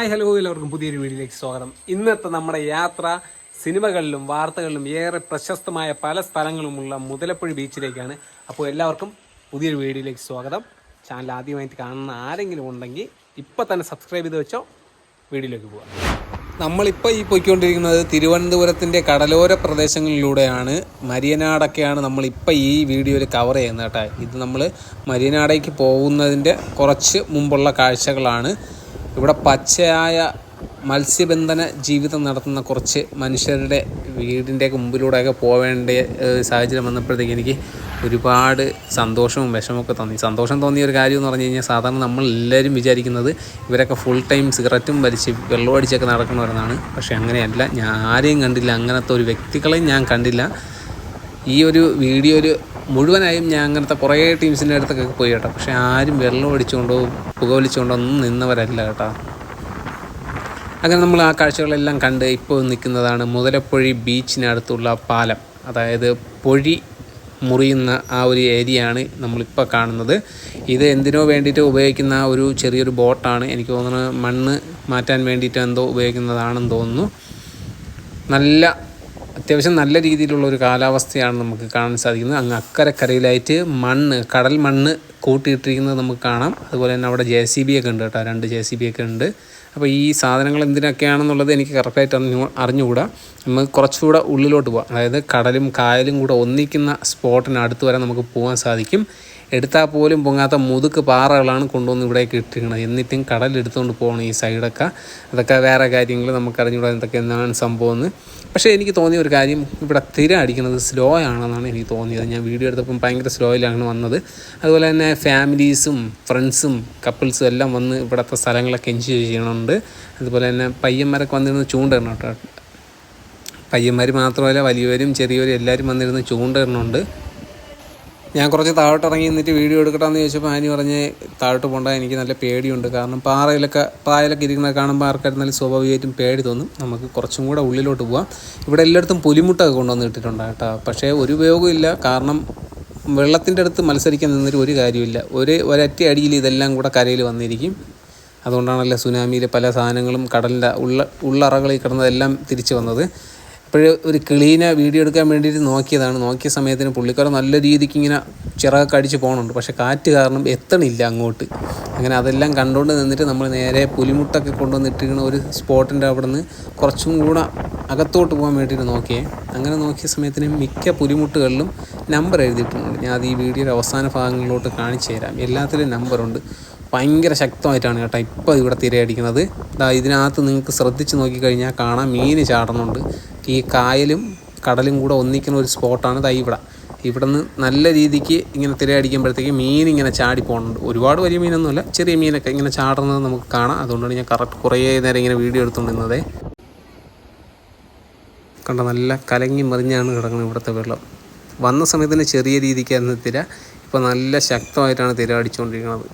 Hi hello എല്ലാവർക്കും പുതിയൊരു വീഡിയോയിലേക്ക് സ്വാഗതം. ഇന്നത്തെ നമ്മുടെ യാത്ര സിനിമകളിലും വാർത്തകളിലും ഏറെ പ്രശസ്തമായ പല സ്ഥലങ്ങളുമുള്ള മുതലപ്പുഴ ബീച്ചിലേക്കാണ്. അപ്പോൾ എല്ലാവർക്കും പുതിയൊരു വീഡിയോയിലേക്ക് സ്വാഗതം. ചാനൽ ആദ്യമായിട്ട് കാണുന്ന ആരെങ്കിലും ഉണ്ടെങ്കിൽ ഇപ്പം തന്നെ സബ്സ്ക്രൈബ് ചെയ്ത് വെച്ചോ. വീഡിയോയിലേക്ക് പോകാം നമ്മളിപ്പോൾ ഈ പോയിക്കൊണ്ടിരിക്കുന്നത് തിരുവനന്തപുരത്തിന്റെ കടലോര പ്രദേശങ്ങളിലൂടെയാണ്. മരിയനാടൊക്കെയാണ് നമ്മളിപ്പോൾ ഈ വീഡിയോയിൽ കവർ ചെയ്യുന്നത് കേട്ടോ. ഇത് നമ്മൾ മരിയനാടേക്ക് പോകുന്നതിന്റെ കുറച്ച് മുമ്പുള്ള കാഴ്ചകളാണ്. ഇവിടെ പച്ചയായ മത്സ്യബന്ധന ജീവിതം നടത്തുന്ന കുറച്ച് മനുഷ്യരുടെ വീടിന്റെ മുമ്പിലൂടെയൊക്കെ പോവേണ്ട സാഹചര്യം വന്നപ്പോഴത്തേക്ക് എനിക്ക് ഒരുപാട് സന്തോഷവും വിഷമമൊക്കെ തോന്നി. സന്തോഷം തോന്നിയ ഒരു കാര്യം എന്ന് പറഞ്ഞു കഴിഞ്ഞാൽ സാധാരണ നമ്മൾ എല്ലാവരും വിചാരിക്കുന്നത് ഇവരൊക്കെ ഫുൾ ടൈം സിഗരറ്റും വലിച്ച് വെള്ളം അടിച്ചൊക്കെ നടക്കണവരെന്നാണ് പക്ഷേ അങ്ങനെയല്ല. ഞാൻ ആരെയും കണ്ടില്ല. അങ്ങനത്തെ ഒരു വ്യക്തികളെയും ഞാൻ കണ്ടില്ല. ഈ ഒരു വീഡിയോയിൽ മുഴുവനായും ഞാൻ അങ്ങനത്തെ കുറേ ടീംസിന്റെ അടുത്തൊക്കെ പോയി കേട്ടോ. പക്ഷേ ആരും വെള്ളം അടിച്ചുകൊണ്ടോ പുകവലിച്ചുകൊണ്ടോ ഒന്നും നിന്നവരല്ല കേട്ടോ. അങ്ങനെ നമ്മൾ ആ കാഴ്ചകളെല്ലാം കണ്ട് ഇപ്പോൾ നിൽക്കുന്നതാണ് മുതലപ്പൊഴി ബീച്ചിനടുത്തുള്ള പാലം. അതായത് പൊഴി മുറിയുന്ന ആ ഒരു ഏരിയയാണ് നമ്മളിപ്പോൾ കാണുന്നത്. ഇത് എന്തിനോ വേണ്ടിയിട്ട് ഉപയോഗിക്കുന്ന ഒരു ചെറിയൊരു ബോട്ടാണ്. എനിക്ക് തോന്നുന്നത് മണ്ണ് മാറ്റാൻ വേണ്ടിയിട്ട് എന്തോ ഉപയോഗിക്കുന്നതാണെന്ന് തോന്നുന്നു. നല്ല അത്യാവശ്യം നല്ല രീതിയിലുള്ള ഒരു കാലാവസ്ഥയാണ് നമുക്ക് കാണാൻ സാധിക്കുന്നത്. അങ്ങ് അക്കരക്കരയിലായിട്ട് മണ്ണ് കടൽ മണ്ണ് കൂട്ടിയിട്ടിരിക്കുന്നത് നമുക്ക് കാണാം. അതുപോലെ തന്നെ അവിടെ ജെ സി ബി ഒക്കെ ഉണ്ട് കേട്ടോ രണ്ട് ജെ സി ബി ഒക്കെ ഉണ്ട്. അപ്പോൾ ഈ സാധനങ്ങൾ എന്തിനൊക്കെയാണെന്നുള്ളത് എനിക്ക് കറക്റ്റായിട്ട് അറിഞ്ഞു അറിഞ്ഞുകൂടാ. നമുക്ക് കുറച്ചുകൂടെ ഉള്ളിലോട്ട് പോകാം അതായത് കടലും കായലും കൂടെ ഒന്നിക്കുന്ന സ്പോട്ടിന് അടുത്ത് വരെ നമുക്ക് പോകാൻ സാധിക്കും. എടുത്താൽ പോലും പൊങ്ങാത്ത മുതുക്ക് പാറകളാണ് കൊണ്ടുവന്ന് ഇവിടേക്ക് ഇട്ടിരിക്കുന്നത് എന്നിട്ടും കടലെടുത്തുകൊണ്ട് പോകണം ഈ സൈഡൊക്കെ. അതൊക്കെ വേറെ കാര്യങ്ങൾ നമുക്ക് അറിഞ്ഞുകൂടാ എന്തൊക്കെ എന്താണ് സംഭവം എന്ന്. പക്ഷേ എനിക്ക് തോന്നിയ ഒരു കാര്യം ഇവിടെ തിര അടിക്കുന്നത് സ്ലോ ആണെന്നാണ് എനിക്ക് തോന്നിയത്. ഞാൻ വീഡിയോ എടുത്തപ്പം ഭയങ്കര സ്ലോയിലാണ് വന്നത്. അതുപോലെ തന്നെ ഫാമിലീസും ഫ്രണ്ട്സും കപ്പിൾസും എല്ലാം വന്ന് ഇവിടുത്തെ സ്ഥലങ്ങളൊക്കെ എൻജോയ് ചെയ്യണമുണ്ട് അതുപോലെ തന്നെ പയ്യന്മാരൊക്കെ വന്നിരുന്ന് ചൂണ്ടിടണം കേട്ടോ. പയ്യന്മാർ മാത്രമല്ല വലിയവരും ചെറിയവരും എല്ലാവരും വന്നിരുന്ന് ചൂണ്ടിടണമുണ്ട് ഞാൻ കുറച്ച് താഴോട്ട് ഇറങ്ങി നിന്നിട്ട് വീഡിയോ എടുക്കട്ടെന്ന് ചോദിച്ചപ്പോൾ ആനി പറഞ്ഞ് താഴോട്ട് പോകണ്ട എനിക്ക് നല്ല പേടിയുണ്ട്. കാരണം പാറയിലൊക്കെ പായലൊക്കെ ഇരിക്കുന്നത് കാണുമ്പോൾ ആർക്കായിരുന്നാലും സ്വാഭാവികമായിട്ടും പേടി തോന്നും. നമുക്ക് കുറച്ചും കൂടെ ഉള്ളിലോട്ട് പോവാം. ഇവിടെ എല്ലായിടത്തും പുലിമുട്ടൊക്കെ കൊണ്ടുവന്ന് ഇട്ടിട്ടുണ്ട് കേട്ടോ. പക്ഷേ ഒരു ഉപയോഗമില്ല കാരണം വെള്ളത്തിന്റെ അടുത്ത് മത്സരിക്കാൻ നിന്നിട്ട് ഒരു കാര്യമില്ല ഒരു ഒരറ്റ അടിയിൽ ഇതെല്ലാം കൂടെ കരയിൽ വന്നിരിക്കും. അതുകൊണ്ടാണല്ലോ സുനാമിയിലെ പല സാധനങ്ങളും കടലിന്റെ ഉള്ള ഉള്ളറകളിൽ കിടന്നതെല്ലാം തിരിച്ചു വന്നത്. അപ്പോൾ ഒരു ക്ലീന വീഡിയോ എടുക്കാൻ വേണ്ടിയിട്ട് നോക്കിയതാണ്. നോക്കിയ സമയത്തിന് പുള്ളിക്കാരൻ നല്ല രീതിക്ക് ഇങ്ങനെ ചിറകൊക്കെ അടിച്ച് പോകണുണ്ട് പക്ഷേ കാറ്റ് കാരണം എത്തണില്ല അങ്ങോട്ട്. അങ്ങനെ അതെല്ലാം കണ്ടുകൊണ്ട് നിന്നിട്ട് നമ്മൾ നേരെ പുലിമുട്ടൊക്കെ കൊണ്ടുവന്നിട്ടിരിക്കുന്ന ഒരു സ്പോട്ടിന്റെ അവിടെ നിന്ന് കുറച്ചും കൂടെ അകത്തോട്ട് പോകാൻ വേണ്ടിയിട്ട് നോക്കിയേ. അങ്ങനെ നോക്കിയ സമയത്തിന് മിക്ക പുലിമുട്ടുകളിലും നമ്പർ എഴുതിയിട്ടുണ്ട്. ഞാൻ അത് ഈ വീഡിയോയുടെ അവസാന ഭാഗങ്ങളിലോട്ട് കാണിച്ചു തരാം. എല്ലാത്തിലും നമ്പറുണ്ട്. ഭയങ്കര ശക്തമായിട്ടാണ് കേട്ടോ ഇപ്പോൾ ഇവിടെ തിരയടിക്കുന്നത്. ഇതിനകത്ത് നിങ്ങൾക്ക് ശ്രദ്ധിച്ച് നോക്കിക്കഴിഞ്ഞാൽ കാണാം. മീൻ ചാടുന്നുണ്ട്. ഈ കായലും കടലും കൂടെ ഒന്നിക്കുന്ന ഒരു സ്പോട്ടാണ് തൈവിട ഇവിടെ. നിന്ന് നല്ല രീതിക്ക് ഇങ്ങനെ തിരയടിക്കുമ്പോഴത്തേക്ക് മീൻ ഇങ്ങനെ ചാടി പോകുന്നുണ്ട് ഒരുപാട് വലിയ മീനൊന്നുമില്ല ചെറിയ മീനൊക്കെ ഇങ്ങനെ ചാടുന്നത് നമുക്ക് കാണാം. അതുകൊണ്ടാണ് ഞാൻ കറക്റ്റ് കുറേ നേരം ഇങ്ങനെ വീഡിയോ എടുത്തുകൊണ്ടിരുന്നത്. കണ്ട നല്ല കലങ്ങി മറിഞ്ഞാണ് കിടക്കുന്നത് ഇവിടുത്തെ വെള്ളം. വന്ന സമയത്തിന് ചെറിയ രീതിക്കായിരുന്നു തിര. ഇപ്പോൾ നല്ല ശക്തമായിട്ടാണ് തിര അടിച്ചുകൊണ്ടിരിക്കുന്നത്.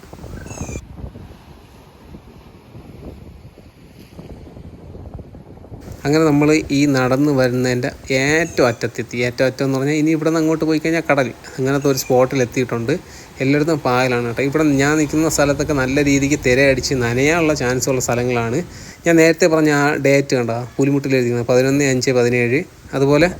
അങ്ങനെ നമ്മൾ ഈ നടന്ന് വരുന്നതിന്റെ ഏറ്റവും അറ്റത്തെത്തി. ഏറ്റവും അറ്റം എന്ന് പറഞ്ഞാൽ ഇനി ഇവിടെ നിന്ന് അങ്ങോട്ട് പോയി കഴിഞ്ഞാൽ കടൽ അങ്ങനത്തെ ഒരു സ്പോട്ടിൽ എത്തിയിട്ടുണ്ട്. എല്ലായിടത്തും പായലാണ് കേട്ടോ. ഇവിടെ ഞാൻ നിൽക്കുന്ന സ്ഥലത്തൊക്കെ നല്ല രീതിക്ക് തിരയടിച്ച് നനയാനുള്ള ചാൻസ് ഉള്ള സ്ഥലങ്ങളാണ്. ഞാൻ നേരത്തെ പറഞ്ഞ ആ ഡേറ്റ് കണ്ടോ? പുലിമുട്ടിൽ എഴുതിക്കുന്നത് പതിനൊന്ന് അഞ്ച് പതിനേഴ് അതുപോലെ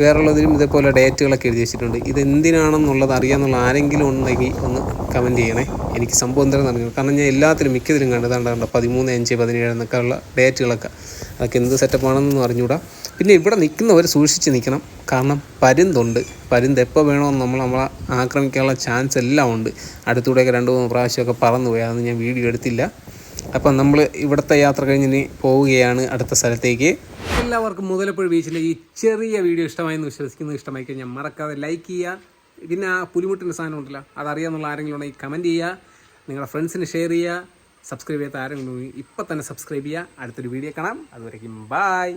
വേറുള്ളതിലും ഇതേപോലെ ഡേറ്റുകളൊക്കെ എഴുതി വെച്ചിട്ടുണ്ട്. ഇത് എന്തിനാണെന്നുള്ളത് അറിയാമെന്നുള്ള ആരെങ്കിലും ഉണ്ടെങ്കിൽ ഒന്ന് കമന്റ് ചെയ്യണേ. എനിക്ക് സംഭവം എന്താണെന്ന് അറിഞ്ഞു കാരണം ഞാൻ എല്ലാത്തിലും മിക്കതിലും കണ്ടതാണ്ട് കണ്ട? പതിമൂന്ന് അഞ്ച് പതിനേഴ് എന്നൊക്കെ ഉള്ള ഡേറ്റുകളൊക്കെ. അതൊക്കെ എന്ത് സെറ്റപ്പാണെന്നൊന്നും അറിഞ്ഞൂടാ പിന്നെ ഇവിടെ നിൽക്കുന്നവർ സൂക്ഷിച്ച് നിൽക്കണം. കാരണം പരുന്തുണ്ട്. പരുന്ത് എപ്പോൾ വേണമെന്ന് നമ്മൾ നമ്മളെ ആക്രമിക്കാനുള്ള ചാൻസ് എല്ലാം ഉണ്ട്. അടുത്തൂടെയൊക്കെ രണ്ട് മൂന്ന് പ്രാവശ്യമൊക്കെ പറന്നു പോയി അതൊന്നും ഞാൻ വീഡിയോ എടുത്തില്ല. അപ്പം നമ്മൾ ഇവിടുത്തെ യാത്ര കഴിഞ്ഞ് പോവുകയാണ് അടുത്ത സ്ഥലത്തേക്ക്. എല്ലാവർക്കും മുതലപ്പുഴ ബീച്ചിലെ ഈ ചെറിയ വീഡിയോ ഇഷ്ടമായെന്ന് വിശ്വസിക്കുന്നത് ഇഷ്ടമായി കഴിഞ്ഞാൽ മറക്കാതെ ലൈക്ക് ചെയ്യുക. പിന്നെ ആ പുലിമുട്ടിന്റെ സാധനം ഉണ്ടല്ലോ അതറിയാമെന്നുള്ള ആരെങ്കിലും ഉണ്ടെങ്കിൽ കമന്റ് ചെയ്യുക. നിങ്ങളുടെ ഫ്രണ്ട്സിന് ഷെയർ ചെയ്യുക. സബ്സ്ക്രൈബ് ചെയ്യാത്ത ആരെങ്കിലും ഇപ്പം തന്നെ സബ്സ്ക്രൈബ് ചെയ്യുക. അടുത്തൊരു വീഡിയോ കാണാം. അതുവരേക്കും ബായ്